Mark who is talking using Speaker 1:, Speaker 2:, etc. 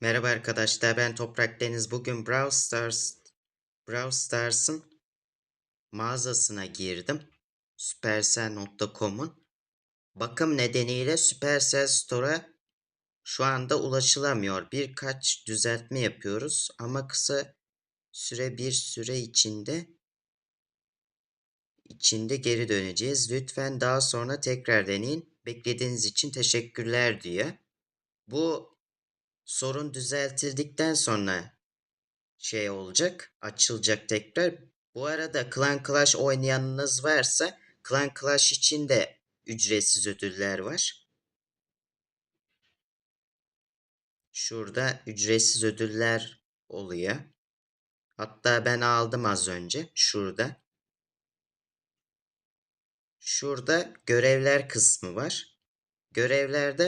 Speaker 1: Merhaba arkadaşlar ben Toprak Deniz. Bugün Brawl Stars Brawl Stars'ın mağazasına girdim. Supercell.com'un. Bakım nedeniyle Supercell Store'a şu anda ulaşılamıyor. Birkaç düzeltme yapıyoruz ama kısa süre bir süre içinde içinde geri döneceğiz. Lütfen daha sonra tekrar deneyin. Beklediğiniz için teşekkürler diyor. Bu sorun düzeltildikten sonra şey olacak, açılacak tekrar. Bu arada Clan Clash oynayanınız varsa Clan Clash için de ücretsiz ödüller var. Şurada ücretsiz ödüller oluyor. Hatta ben aldım az önce. Şurada. Şurada görevler kısmı var. Görevlerde